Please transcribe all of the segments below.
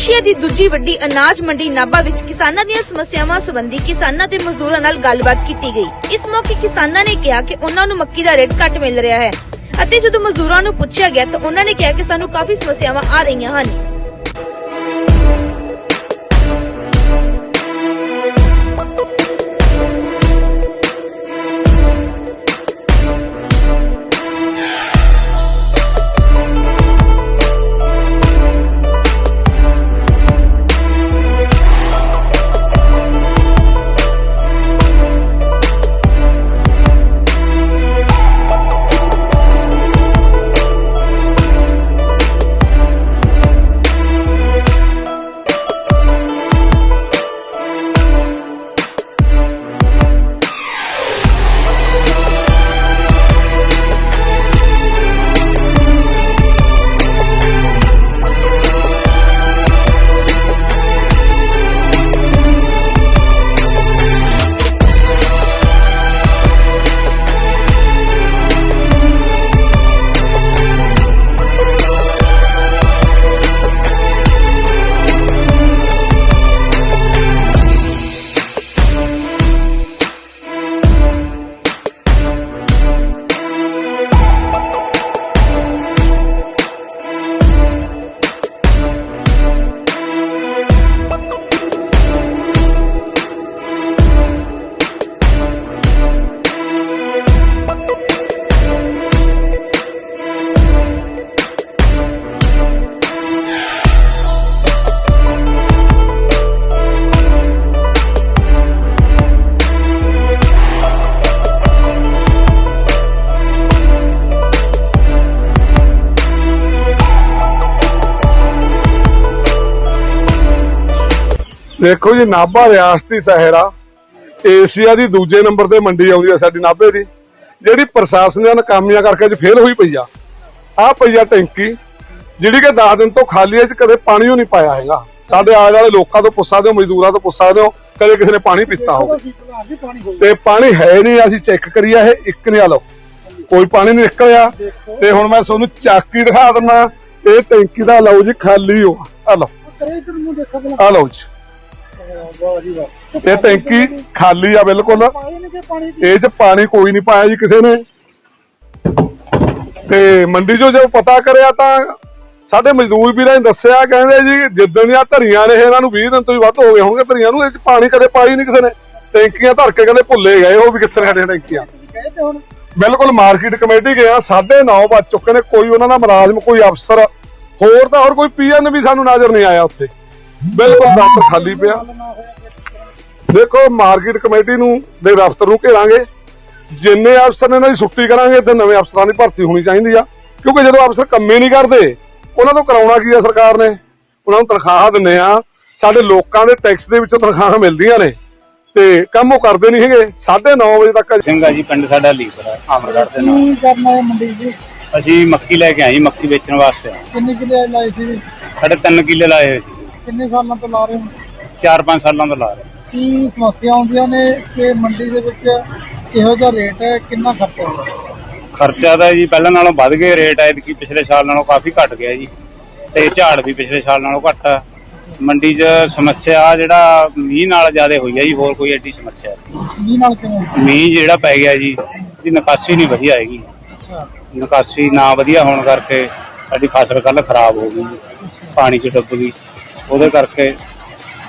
Asia ਦੀ ਦੂਜੀ ਵੱਡੀ ਅਨਾਜ ਮੰਡੀ ਨਾਭਾ ਵਿੱਚ ਕਿਸਾਨਾਂ ਦੀਆਂ ਸਮੱਸਿਆਵਾਂ ਸੰਬੰਧੀ ਕਿਸਾਨਾਂ ਤੇ ਮਜ਼ਦੂਰਾਂ ਨਾਲ ਗੱਲਬਾਤ ਕੀਤੀ ਗਈ। ਇਸ ਮੌਕੇ ਕਿਸਾਨਾਂ ਨੇ ਕਿਹਾ ਕਿ ਉਹਨਾਂ ਨੂੰ ਮੱਕੀ ਦਾ ਰੇਟ ਘੱਟ ਮਿਲ ਰਿਹਾ ਹੈ ਅਤੇ ਜਦੋਂ ਮਜ਼ਦੂਰਾਂ ਨੂੰ ਪੁੱਛਿਆ ਗਿਆ ਤਾਂ ਉਹਨਾਂ ਨੇ ਕਿਹਾ ਕਿ ਸਾਨੂੰ ਕਾਫੀ ਸਮੱਸਿਆਵਾਂ ਆ ਰਹੀਆਂ ਹਨ। ਦੇਖੋ ਜੀ ਨਾਭਾ ਰਿਆਸਤੀ ਸ਼ਹਿਰ ਆ ਏਸ਼ੀਆ ਦੀ ਦੂਜੇ ਨੰਬਰ ਤੇ ਮੰਡੀ ਆਉਂਦੀ ਆ ਸਾਡੀ ਨਾਭੇ ਦੀ ਜਿਹੜੀ ਪ੍ਰਸ਼ਾਸਨ ਦੀਆਂ ਨਾਕਾਮੀਆਂ ਕਰਕੇ ਅੱਜ ਫੇਲ ਹੋਈ ਪਈ ਆ। ਆ ਪਈ ਆ ਟੈਂਕੀ ਜਿਹੜੀ ਕਿ 10 ਦਿਨ ਤੋਂ ਖਾਲੀ ਹੈ ਚ ਕਦੇ ਪਾਣੀ ਉਹ ਨਹੀਂ ਪਾਇਆ ਹੈਗਾ। ਸਾਡੇ ਆਲੇ ਵਾਲੇ ਲੋਕਾਂ ਤੋਂ ਪੁੱਛ ਸਕਦੇ ਹੋ ਮਜ਼ਦੂਰਾਂ ਤੋਂ ਪੁੱਛ ਸਕਦੇ ਹੋ ਕਦੇ ਕਿਸੇ ਨੇ ਪਾਣੀ ਪੀਤਾ ਹੋਵੇ। ਤੇ ਪਾਣੀ ਹੈ ਨਹੀਂ ਅਸੀਂ ਚੈੱਕ ਕਰੀਆ ਇਹ ਇੱਕ ਨਹੀਂ ਆ ਲਓ। ਕੋਈ ਪਾਣੀ ਨਹੀਂ ਨਿਕਲਿਆ। ਤੇ ਹੁਣ ਮੈਂ ਤੁਹਾਨੂੰ ਚਾਕੀ ਦਿਖਾ ਦਿੰਦਾ ਇਹ ਟੈਂਕੀ ਦਾ ਲਓ ਜੀ ਖਾਲੀ ਹੋ। ਆ ਲਓ। ਆ ਲਓ ਜੀ। ਇਹ ਟੈਂਕੀ ਖਾਲੀ ਆ ਬਿਲਕੁਲ। ਇਹ ਚ ਪਾਣੀ ਕੋਈ ਨਹੀਂ ਪਾਇਆ ਜੀ ਕਿਸੇ ਨੇ। ਤੇ ਮੰਡੀ 'ਚੋਂ ਜਦੋਂ ਪਤਾ ਕਰਿਆ ਤਾਂ ਸਾਡੇ ਮਜ਼ਦੂਰ ਵੀਰਾਂ ਨੇ ਦੱਸਿਆ ਕਹਿੰਦੇ ਜੀ ਜਿੱਦਣ ਦੀਆਂ ਧਰੀਆਂ ਨੇ ਇਹਨਾਂ ਨੂੰ 20 ਦਿਨ ਤੋਂ ਵੀ ਵੱਧ ਹੋ ਗਏ ਹੋਣਗੇ ਧਰੀਆਂ ਨੂੰ ਇਹ 'ਚ ਪਾਣੀ ਕਦੇ ਪਾਈ ਨਹੀਂ ਕਿਸੇ ਨੇ। ਟੈਂਕੀਆਂ ਧਰ ਕੇ ਕਹਿੰਦੇ ਭੁੱਲੇ ਗਏ ਉਹ ਵੀ ਕਿੱਥੇ ਨੇ ਸਾਡੀਆਂ ਟੈਂਕੀਆਂ। ਬਿਲਕੁਲ ਮਾਰਕੀਟ ਕਮੇਟੀ ਗਏ ਆ 9:30 ਵੱਜ ਚੁੱਕੇ ਨੇ ਕੋਈ ਉਹਨਾਂ ਦਾ ਮੁਲਾਜ਼ਮ ਕੋਈ ਅਫਸਰ ਹੋਰ ਤਾਂ ਹੋਰ ਕੋਈ ਪੀਐਨ ਵੀ ਸਾਨੂੰ ਨਜ਼ਰ ਨਹੀਂ ਆਇਆ ਉੱਥੇ। ਬਿਲਕੁਲ ਦਫ਼ਤਰ ਖਾਲੀ ਪਿਆ। ਦੇਖੋ ਮਾਰਕੀਟ ਕਮੇਟੀ ਨੂੰ ਦੇ ਦਫ਼ਤਰ ਨੂੰ ਘੇਰਾਂਗੇ। ਜਿੰਨੇ ਅਫਸਰ ਨੇ ਇਹਨਾਂ ਦੀ ਛੁੱਟੀ ਕਰਾਂਗੇ ਤੇ ਨਵੇਂ ਅਫਸਰਾਂ ਦੀ ਭਰਤੀ ਹੋਣੀ ਚਾਹੀਦੀ ਆ। ਕਿਉਂਕਿ ਜਦੋਂ ਅਫਸਰ ਕੰਮੇ ਨਹੀਂ ਕਰਦੇ ਉਹਨਾਂ ਤੋਂ ਕਰਾਉਣਾ ਕੀ ਆ ਸਰਕਾਰ ਨੇ? ਉਹਨਾਂ ਨੂੰ ਤਨਖਾਹ ਦਿੰਦੇ ਆ। ਸਾਡੇ ਲੋਕਾਂ ਦੇ ਟੈਕਸ ਦੇ ਵਿੱਚੋਂ ਤਨਖਾਹਾਂ ਮਿਲਦੀਆਂ ਨੇ। ਤੇ ਕੰਮ ਉਹ ਕਰਦੇ ਨਹੀਂ ਹੈਗੇ। 9:30 ਵਜੇ ਤੱਕ ਸਿੰਘ ਆ ਜੀ ਪਿੰਡ ਸਾਡਾ ਲੀਪਰ ਹੈ ਆਮਰਗੜ੍ਹ ਦੇ ਨਾਲ। ਕੀ ਕਰਨਾ ਹੈ ਮੰਡੀ ਜੀ? ਅਸੀਂ ਮੱਕੀ ਲੈ ਕੇ ਆਏ ਜੀ ਮੱਕੀ ਵੇਚਣ ਵਾਸਤੇ। ਕਿੰਨੇ ਕਿਲੇ ਲਾਏ ਸੀ? ਸਾਡੇ 3 ਕਿੱਲੇ ਲਾਏ ਹੋਏ ਸੀ। ਕਿੰਨੇ ਸਾਲਾਂ ਤੋਂ ਲਾ ਰਹੇ ਹੋ? 4-5 ਸਾਲਾਂ ਤੋਂ ਲਾ ਰਹੇ। ਕੀ ਸਮੱਸਿਆ ਆਉਂਦੀਆਂ ਨੇ ਕਿ ਮੰਡੀ ਦੇ ਵਿੱਚ ਕਿਹੋ ਜਿਹਾ ਰੇਟ ਹੈ ਕਿੰਨਾ ਖਰਚਾ ਹੈ ਖਰਚਾ ਤਾਂ ਜੀ ਪਹਿਲਾਂ ਨਾਲੋਂ ਵੱਧ ਗਏ ਰੇਟ ਐ ਕਿ ਪਿਛਲੇ ਸਾਲ ਨਾਲੋਂ ਕਾਫੀ ਘਟ ਗਿਆ ਜੀ। ਤੇ ਝਾੜ ਵੀ ਪਿਛਲੇ ਸਾਲ ਨਾਲੋਂ ਘੱਟ ਆ। ਮੰਡੀ 'ਚ ਸਮੱਸਿਆ ਜਿਹੜਾ ਮੀਂਹ ਨਾਲ ਜ਼ਿਆਦਾ ਹੋਈ ਹੈ ਜੀ ਹੋਰ ਕੋਈ ਐਡੀ ਸਮੱਸਿਆ ਨਹੀਂ। ਜੀ ਨਾਲ ਕਿਵੇਂ ਮੀਂਹ ਜਿਹੜਾ ਪੈ ਗਿਆ ਜੀ ਦੀ ਨਿਕਾਸੀ ਨਹੀਂ ਵਧੀਆ ਹੈਗੀ। ਅੱਛਾ। ਨਿਕਾਸੀ ਨਾ ਵਧੀਆ ਹੋਣ ਕਰਕੇ ਸਾਡੀ ਫਸਲ ਕੱਲ ਖਰਾਬ ਹੋ ਗਈ ਜੀ। ਪਾਣੀ 'ਚ ਡੁੱਬ ਗਈ। ਉਹਦੇ ਕਰਕੇ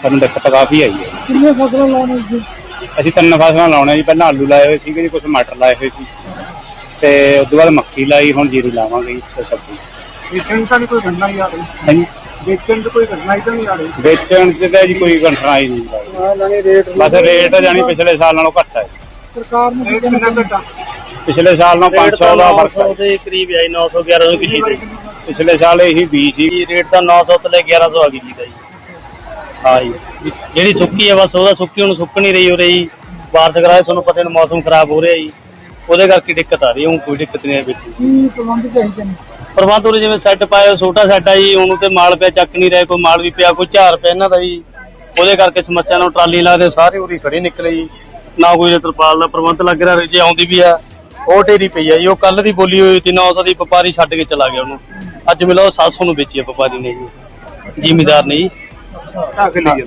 ਸਾਨੂੰ ਦਿੱਕਤ ਕਾਫੀ ਆਈ ਹੈ। ਕਿੰਨੇ ਫਸਲਾਂ ਲਾਉਣੇ ਸੀ ਅਸੀਂ ਤਿੰਨ ਫਸਲਾਂ ਲਾਉਣੇ ਜੀ ਪਹਿਲਾਂ ਆਲੂ ਲਾਏ ਹੋਏ ਸੀਗੇ ਜੀ ਕੁਝ ਮਟਰ ਲਾਏ ਹੋਏ ਸੀ। ਤੇ ਉਸ ਤੋਂ ਬਾਅਦ ਮੱਕੀ ਲਾਈ ਹੁਣ ਜੀਰੀ ਲਾਵਾਂਗੇ ਜੀ ਤੇ ਸਬਜ਼ੀ। ਵੇਚਣ ਤਾਂ ਨਹੀਂ ਕੋਈ ਘਟਨਾ ਹੀ ਆ ਰਹੀ। ਹਾਂਜੀ। ਵੇਚਣ ਤਾਂ ਕੋਈ ਘਟਨਾ ਹੀ ਤਾਂ ਨਹੀਂ ਆ ਰਹੀ। ਵੇਚਣ ਤਾਂ ਜੀ ਕੋਈ ਘਟਨਾ ਹੀ ਨਹੀਂ ਲੱਗਦੀ। ਆ ਲਾਣੇ ਰੇਟ ਬਸ ਰੇਟ ਜਾਨੀ ਪਿਛਲੇ ਸਾਲ ਨਾਲੋਂ ਘੱਟ ਹੈ ਸਰਕਾਰ ਨੂੰ ਕਿੰਨਾ ਘਟਾ ਪਿਛਲੇ ਸਾਲ ਨਾਲੋਂ 500 ਦਾ ਫ਼ਰਕ ਹੈ ਦੇ ਕਰੀਬ ਆਈ 900 1100 ਕਿੱਲੀ ਤੇ। ਪਿਛਲੇ ਸਾਲ ਇਹੀ ਬੀਜ ਸੀ। ਜੀ ਰੇਟ ਤਾਂ 900 ਤੋਂ ਲੈ 1100 ਆ ਗਈ ਜੀ ਦਾ ਜੀ ਹਾਂ ਜੀ। ਜਿਹੜੀ ਸੁੱਕੀ ਹੈ ਬਸ ਉਹਦਾ ਸੁੱਕੀ ਹੁਣ ਸੁੱਕ ਨਹੀਂ ਰਹੀ ਹੋ ਰਹੀ ਬਾਰਿਸ਼ ਕਰਾਏ ਤੁਹਾਨੂੰ ਪਤਾ ਨਹੀਂ ਮੌਸਮ ਖਰਾਬ ਹੋ ਰਿਹਾ ਜੀ। ਉਹਦੇ ਕਰਕੇ ਦਿੱਕਤ ਆ ਰਹੀ ਹੈ ਹੁਣ ਕੋਈ ਦਿੱਕਤ ਨਹੀਂ ਹੈ ਵਿੱਚ। ਕੀ ਪ੍ਰਬੰਧ ਚਾਹੀਦੇ ਨੇ ਪ੍ਰਬੰਧ ਉਰੇ ਜਿਵੇਂ ਸੈੱਟ ਪਾਇਆ ਛੋਟਾ ਸੈੱਟ ਆ ਜੀ ਉਹਨੂੰ ਤੇ ਮਾਲ ਪਿਆ ਚੱਕ ਨਹੀਂ ਰਿਹਾ ਕੋਈ ਮਾਲ ਵੀ ਪਿਆ ਕੋਈ ਝਾਰ ਪਿਆ ਇਹਨਾਂ ਦਾ ਜੀ। ਉਹਦੇ ਕਰਕੇ ਸਮੱਸਿਆ ਨਾਲ ਟਰਾਲੀ ਲਾ ਦੇ ਸਾਰੇ ਉਰੀ ਖੜੇ ਨਿਕਲੇ ਜੀ। ਨਾ ਕੋਈ ਤਰਪਾਲ ਦਾ ਪ੍ਰਬੰਧ ਲੱਗ ਰਿਹਾ ਜੇ ਆਉਂਦੀ ਵੀ ਆ ਉਹ ਢੇਰੀ ਪਈ ਆ ਜੀ ਉਹ ਕੱਲ ਦੀ ਬੋਲੀ ਹੋਈ ਸੀ 900 ਦੀ ਵਪਾਰੀ ਛੱਡ ਕੇ ਚਲਾ ਗਿਆ ਉਹਨੂੰ। ਅੱਜ ਮਿਲੋ 700 ਨੂੰ ਵੇਚੀ ਆ ਵਪਾਰੀ ਨੇ ਜੀ। ਜ਼ਿਮੀਦਾਰ ਨੇ ਜੀ। ਢੱਕ ਲਈ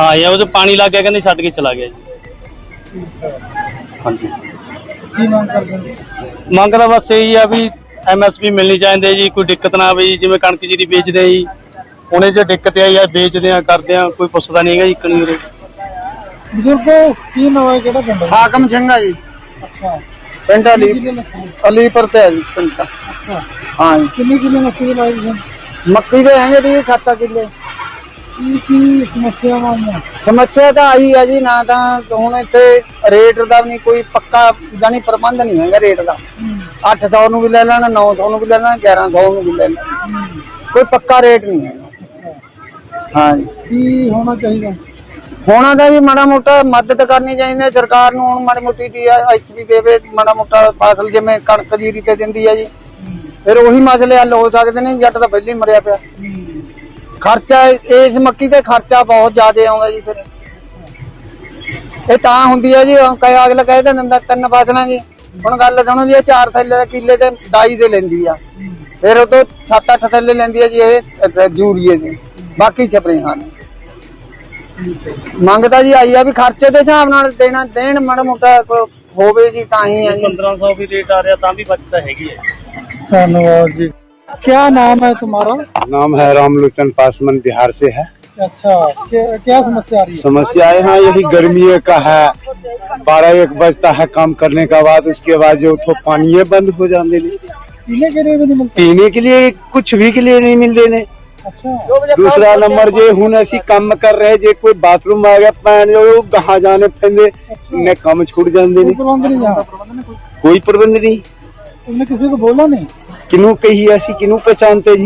ਹਾਂ ਇਹ ਉਹਦੇ ਪਾਣੀ ਲੱਗ ਗਿਆ ਕਹਿੰਦੇ ਛੱਡ ਕੇ ਚਲਾ ਗਿਆ ਜੀ। ਹਾਂਜੀ। ਕੀ ਮੰਗ ਕਰਦੇ ਨੇ ਮੰਗ ਤਾਂ ਬਸ ਇਹੀ ਆ ਵੀ ਐਮਐਸਪੀ ਮਿਲਣੀ ਚਾਹੀਦੀ ਹੈ ਜੀ ਕੋਈ ਦਿੱਕਤ ਨਾ ਆਵੇ ਜੀ ਜਿਵੇਂ ਕਣਕ ਜੀਰੀ ਵੇਚਦੇ ਆ ਜੀ ਉਹਨੇ ਜੇ ਦਿੱਕਤ ਆਈ ਆ ਵੇਚਦੇ ਆ ਕਰਦੇ ਆ ਕੋਈ ਪੁੱਛਦਾ ਨਹੀਂ ਹੈਗਾ ਜੀ ਕਣੀ ਉਰੇ। ਬਜ਼ੁਰਗੋ ਕੀ ਨਾਮ ਹੈ ਕਿਹੜਾ ਪਿੰਡ ਹੈ? ਹਾਕਮ ਸਿੰਘ ਆ ਜੀ। ਅੱਛਾ। ਪਿੰਡ ਕਿੰਨੀ ਕਿੱਲੇ ਮੱਕੀ? ਅਲੀਪੁਰ ਤੇ ਆ ਜੀ ਪਿੰਡ ਦਾ। ਅੱਛਾ। ਹਾਂ ਜੀ। ਕਿੰਨੀ ਕਿੱਲੇ ਮੱਕੀ ਦੀ ਲਾਈ ਹੈ ਮੱਕੀ ਦੇ ਹੈਗੇ ਜੀ 7 ਕਿੱਲੇ। ਕੀ ਕੀ ਸਮੱਸਿਆਵਾਂ ਆਈਆਂ ਸਮੱਸਿਆ ਤਾਂ ਆਈ ਹੈ ਜੀ ਨਾ ਤਾਂ ਹੁਣ ਇੱਥੇ ਰੇਟ ਦਾ ਵੀ ਨਹੀਂ ਕੋਈ ਪੱਕਾ ਜਾਨੀ ਪ੍ਰਬੰਧ ਨਹੀਂ ਹੈਗਾ ਰੇਟ ਦਾ। 800 ਨੂੰ ਵੀ ਲੈ ਲੈਣਾ 900 ਨੂੰ ਵੀ ਲੈ ਲੈਣਾ 1100 ਨੂੰ ਵੀ ਲੈ ਲੈਣਾ। ਕੋਈ ਪੱਕਾ ਰੇਟ ਨਹੀਂ ਹਾਂ ਜੀ। ਕੀ ਹੋਣਾ ਚਾਹੀਦਾ? ਹੋਣਾ ਤਾਂ ਜੀ ਮਾੜਾ ਮੋਟਾ ਮਦਦ ਕਰਨੀ ਚਾਹੀਦੀ ਹੈ ਸਰਕਾਰ ਨੂੰ ਹੁਣ ਮਾੜੀ ਮੋਟੀ ਦੀ ਐਚਪੀ ਦੇਵੇ ਮਾੜਾ ਮੋਟਾ ਫਸਲ ਜਿਵੇਂ ਕਣਕ ਜੀਰੀ ਤੇ ਦਿੰਦੀ ਹੈ ਜੀ। ਫਿਰ ਉਹੀ ਮਸਲੇ ਹੱਲ ਹੋ ਸਕਦੇ ਨੇ ਜੱਟ ਤਾਂ ਪਹਿਲਾਂ ਹੀ ਮਰਿਆ ਪਿਆ। ਖਰਚਾ ਇਸ ਮੱਕੀ ਤੇ ਖਰਚਾ ਬਹੁਤ ਜ਼ਿਆਦਾ ਆਉਂਦਾ ਜੀ ਫਿਰ। ਇਹ ਤਾਂ ਹੁੰਦੀ ਹੈ ਜੀ ਕਈ ਅਗਲਾ ਕਹਿ ਦਿੰਦਾ ਤਿੰਨ ਫਸਲਾਂ ਜੀ। ਹੁਣ ਗੱਲ ਸੁਣੋ ਜੀ ਇਹ ਚਾਰ ਥੈਲੇ ਦਾ ਕਿੱਲੇ ਤੇ ਡਾਈ ਦੇ ਲੈਂਦੀ ਆ। ਫਿਰ ਉਹ ਤੋਂ 7-8 ਥੈਲੇ ਲੈਂਦੀ ਆ ਜੀ ਇਹ ਜੂਰੀਏ ਦੀ। ਬਾਕੀ ਚਪਰੇ ਹਨ ਮੰਗਦਾ ਜੀ ਆਈ ਆ ਵੀ ਖਰਚੇ ਦੇ ਹਿਸਾਬ ਨਾਲ ਦੇਣਾ ਦੇਣ ਮੜ ਮੋਟਾ ਹੋਵੇ ਜੀ ਤਾਂ ਹੀ ਆ ਜੀ। 1500 ਵੀ ਰੇਟ ਆ ਰਿਹਾ ਤਾਂ ਵੀ ਬਚਤ ਹੈਗੀ ਹੈ ਧੰਨਵਾਦ ਜੀ। क्या नाम है तुम्हारा? नाम है रामलोचन पासवान बिहार से है। अच्छा क्या, क्या समस्या आ रही है? समस्या यहाँ यही गर्मी का है। बारह एक बजता है काम करने का बाद उसके बाद जो तो पानी बंद हो जाने पीने के लिए भी नहीं मिलता? पीने के लिए कुछ भी के लिए नहीं मिल देने अच्छा। दूसरा नंबर जे हूँ ऐसी काम कर रहे जे कोई बाथरूम आ गया पैन जो कहाँ जाने पैंदे ने काम छूट जाते कोई प्रबंध नहीं यहाँ कोई प्रबंध नहीं। तुमने किसी को बोला नहीं? que nunca ia assim, que nunca estava anterior.